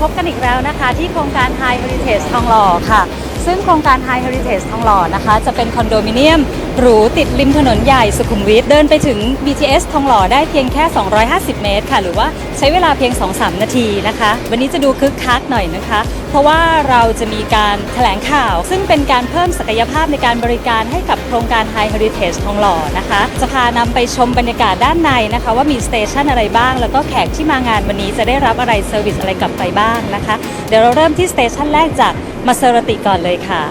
พบกันอีกแล้วนะคะ ที่โครงการ High Heritage ทองหล่อค่ะ ซึ่งโครงการ High Heritage ทองหล่อนะคะ จะเป็นคอนโดมิเนียมหรูติดริมถนนใหญ่สุขุมวิทเดินไปถึง BTS ทองหล่อได้เพียงแค่ 250 เมตรค่ะ หรือว่าใช้เวลาเพียง 2-3 นาทีนะคะ วันนี้จะดูคึกคักหน่อยนะคะ เพราะว่าเราจะมีการแถลงข่าว ซึ่งเป็นการเพิ่มศักยภาพในการบริการให้กับโครงการ High Heritage ทองหล่อนะคะ จะพานำไปชมบรรยากาศด้านในนะคะ ว่ามีสเตชันอะไรบ้าง แล้วก็แขกที่มางานวันนี้จะได้รับอะไรเซอร์วิสอะไรกลับไปบ้างนะคะ เดี๋ยวเราเริ่มที่สเตชันแรกจากมาเซอร์ติก่อนเลยค่ะ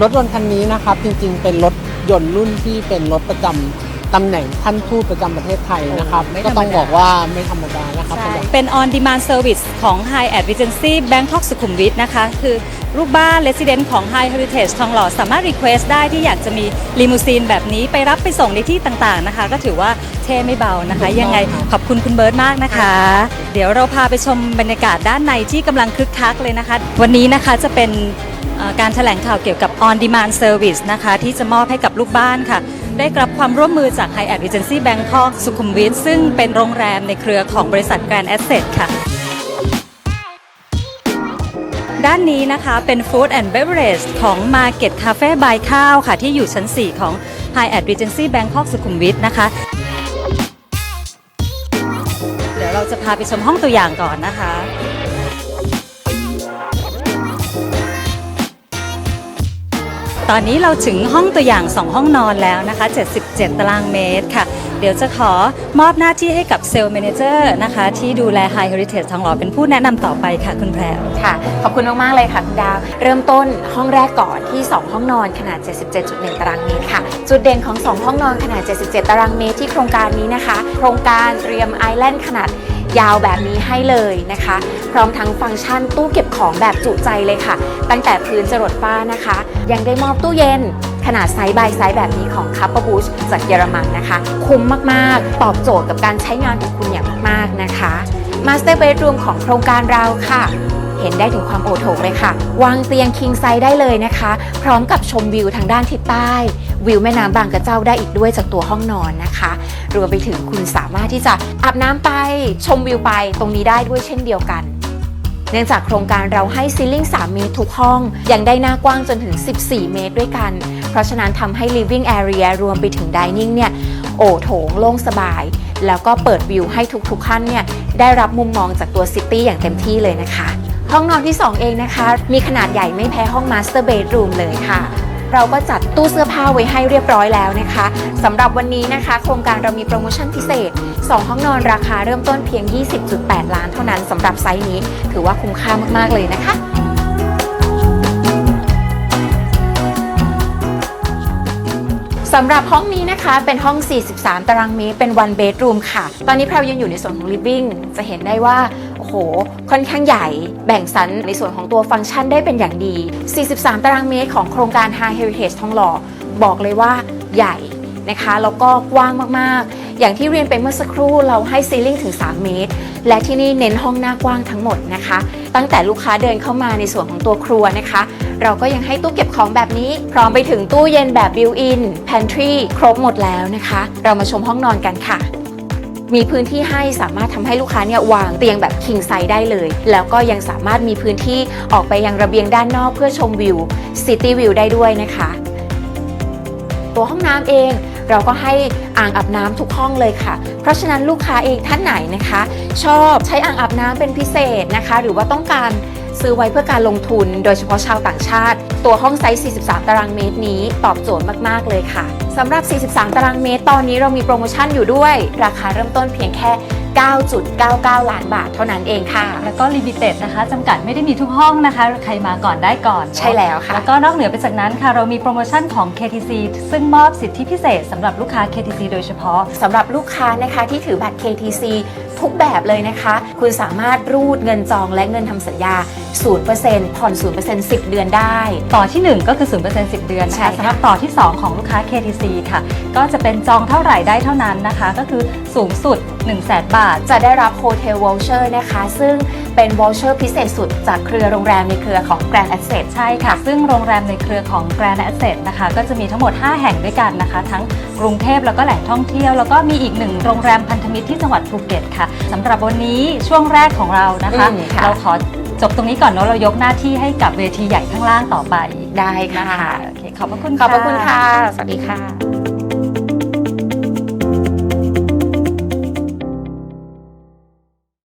รถยนต์คันนี้นะครับจริงๆ เป็นรถยนต์รุ่นที่เป็นรถประจำ ตำแหน่งท่านทูตประจำประเทศไทยนะครับ โอ้ไม่ก็ธรรมดา ต้องบอกว่าไม่ธรรมดานะครับใช่สำหรับ เป็น on demand service ของ High Ad Regency Bangkok สุขุมวิทนะคะ คือลูกบ้าน resident ของ High Heritage ทองหล่อสามารถ request ได้ที่อยากจะมีลิมูซีนแบบนี้ไปรับไปส่งในที่ต่างๆนะคะ ก็ถือว่าเท่ไม่เบานะคะยังไงขอบคุณคุณเบิร์ตมากนะคะ เดี๋ยวเราพาไปชมบรรยากาศด้านในที่กำลังคึกคักเลยนะคะ วันนี้นะคะจะเป็นเอ่อ การแถลงข่าวเกี่ยวกับ on demand service นะคะที่จะมอบให้กับลูกบ้านค่ะ ได้รับความร่วมมือจาก High Ad Regency Bangkok สุขุมวิทซึ่งเป็นโรงแรมในเครือของบริษัท Grand Asset ค่ะด้านนี้นะคะเป็น Food and Beverage ของ Market Cafe by ข้าวค่ะ ที่อยู่ชั้น 4 ของ High Ad Regency Bangkok สุขุมวิทนะคะ เดี๋ยวเราจะพาไปชมห้องตัวอย่างก่อนนะคะ ตอนนี้เราถึงห้องตัวอย่าง 2 ห้องนอนแล้วนะคะ 77 ตารางเมตรค่ะ เดี๋ยวจะขอมอบหน้าที่ให้กับเซลล์แมเนเจอร์นะคะ ที่ดูแล High Heritage ทองหล่อเป็นผู้แนะนำต่อไปค่ะคุณแพรว ค่ะ ขอบคุณมาก ๆ เลยค่ะคุณดาว เริ่มต้นห้องแรกก่อนที่ 2 ห้องนอนขนาด 77.1 ตารางเมตรค่ะ จุดเด่นของ 2 ห้องนอนขนาด 77 ตารางเมตรที่โครงการนี้นะคะ โครงการเตรียมไอแลนด์ขนาด ยาวแบบนี้ให้เลยนะคะ พร้อมทั้งฟังก์ชันตู้เก็บของแบบจุใจเลยค่ะ ตั้งแต่พื้นจรดฟ้านะคะ ยังได้มอบตู้เย็นขนาดไซส์บายไซส์แบบนี้ของ c u p p e r b u s h จากเยอรมันนะคะ คุ้มมากๆ ตอบโจทย์กับการใช้งานของคุณอย่างมากๆนะคะ Master Bedroom ของโครงการเราค่ะ เห็นได้ถึงความโอโถงเลยค่ะ วางเตียงคิงไซส์ได้เลยนะคะ พร้อมกับชมวิวทางด้านทิศใต้ วิวแม่น้ำบางกระเจ้าได้อีกด้วยจากตัวห้องนอนนะคะ รวมไปถึงคุณสามารถที่จะอาบน้ำไปชมวิวไปตรงนี้ได้ด้วยเช่นเดียวกันเนื่องจากโครงการเราให้ซีลิ่ง 3 เมตรทุกห้อง ยังได้หน้ากว้างจนถึง 14 เมตรด้วยกัน เพราะฉะนั้นทำให้ living area รวมไปถึง dining เนี่ย โอโถงโล่งสบาย แล้วก็เปิดวิวให้ทุกๆขั้นเนี่ย ได้รับมุมมองจากตัวซิตี้อย่างเต็มที่เลยนะคะ ห้องนอนที่ 2 เองนะคะ มีขนาดใหญ่ไม่แพ้ห้อง master bedroom เลยค่ะ เราก็จัดตู้เสื้อผ้าไว้ให้เรียบร้อยแล้วนะคะสำหรับวันนี้นะคะ โครงการเรามีโปรโมชั่นพิเศษ 2 ห้องนอนราคาเริ่มต้นเพียง 20.8 ล้านเท่านั้นสำหรับไซส์นี้ ถือว่าคุ้มค่ามากๆเลยนะคะสำหรับห้องนี้นะคะเป็นห้อง 43 ตารางเมตร เป็น one bedroom ค่ะ ตอนนี้แพรวยังอยู่ในส่วนของ living จะเห็นได้ว่า โห ค่อนข้างใหญ่ แบ่งสรรในส่วนของตัวฟังก์ชันได้เป็นอย่างดี 43 ตารางเมตรของโครงการ High Heritage ทองหล่อบอกเลยว่าใหญ่นะคะแล้วก็กว้างมากๆ อย่างที่เรียนไปเมื่อสักครู่เราให้ซีลิ่งถึง 3 เมตร และที่นี่เน้นห้องหน้ากว้างทั้งหมดนะคะ ตั้งแต่ลูกค้าเดินเข้ามาในส่วนของตัวครัวนะคะ เราก็ยังให้ตู้เก็บของแบบนี้ พร้อมไปถึงตู้เย็นแบบ built-in pantry ครบหมดแล้วนะคะ เรามาชมห้องนอนกันค่ะ มีพื้นที่ให้สามารถทำให้ลูกค้าเนี่ยวางเตียงแบบ king size ได้เลย แล้วก็ยังสามารถมีพื้นที่ออกไปยังระเบียงด้านนอกเพื่อชมวิว city view ได้ด้วยนะคะ ตัวห้องน้ำเองเราก็ให้อ่างอาบน้ำทุกห้องเลยค่ะ เพราะฉะนั้นลูกค้าเองท่านไหนนะคะ ชอบใช้อ่างอาบน้ำเป็นพิเศษนะคะ หรือว่าต้องการ ซื้อไว้เพื่อการลงทุน โดยเฉพาะชาวต่างชาติ ตัวห้องไซส์ 43 ตารางเมตรนี้ตอบโจทย์มาก ๆ เลยค่ะสำหรับ 43 ตารางเมตร ตอนนี้เรามีโปรโมชั่นอยู่ด้วย ราคาเริ่มต้นเพียงแค่ 9.99 ล้านบาทเท่านั้นเองค่ะ แล้วก็ลิมิเต็ดนะคะจำกัดไม่ได้มีทุกห้องนะคะ ใครมาก่อนได้ก่อนเนอะใช่แล้วค่ะ แล้วก็นอกเหนือไปจากนั้นค่ะ เรามีโปรโมชั่นของ KTC ซึ่งมอบสิทธิพิเศษสำหรับลูกค้า KTC โดยเฉพาะ สำหรับลูกค้านะคะที่ถือบัตร KTC ทุกแบบเลยนะคะ คุณสามารถรูดเงินจองและเงินทำสัญญา 0%ผ่อน 0% 10 เดือนได้ ต่อที่1 ก็คือ 0% 10 เดือนนะใช่คะค่ะ สำหรับต่อที่ 2 ของลูกค้า KTC ค่ะ ก็จะเป็นจองเท่าไหร่ได้เท่านั้นนะคะ ก็คือสูงสุด 1 0 0 0 0แบาทจะได้รับโฮเทลวอลเชอร์นะคะ ซึ่งเป็นวอลเชอร์พิเศษสุดจากเครือโรงแรมในเครือของ Grand Asset ใช่ค่ะ ซึ่งโรงแรมในเครือของ Grand Asset นะคะ ก็จะมีทั้งหมด 5 แห่งด้วยกันนะคะ ทั้งกรุงเทพแล้วก็แหล่งท่องเที่ยว แล้วก็มีอีกหนึ่งโรงแรมพันธมิตรที่จังหวัดภูเก็ตค่ะสำหรับวันนี้ช่วงแรกของเรานะคะ อืมค่ะ เราขอจบตรงนี้ก่อนเนาะเรายกหน้าที่ให้กับเวทีใหญ่ข้างล่างต่อไปได้นะค่ะคะโอเคขอบพระคุณ ขอบพระคุณค่ะ สวัสดีค่ะ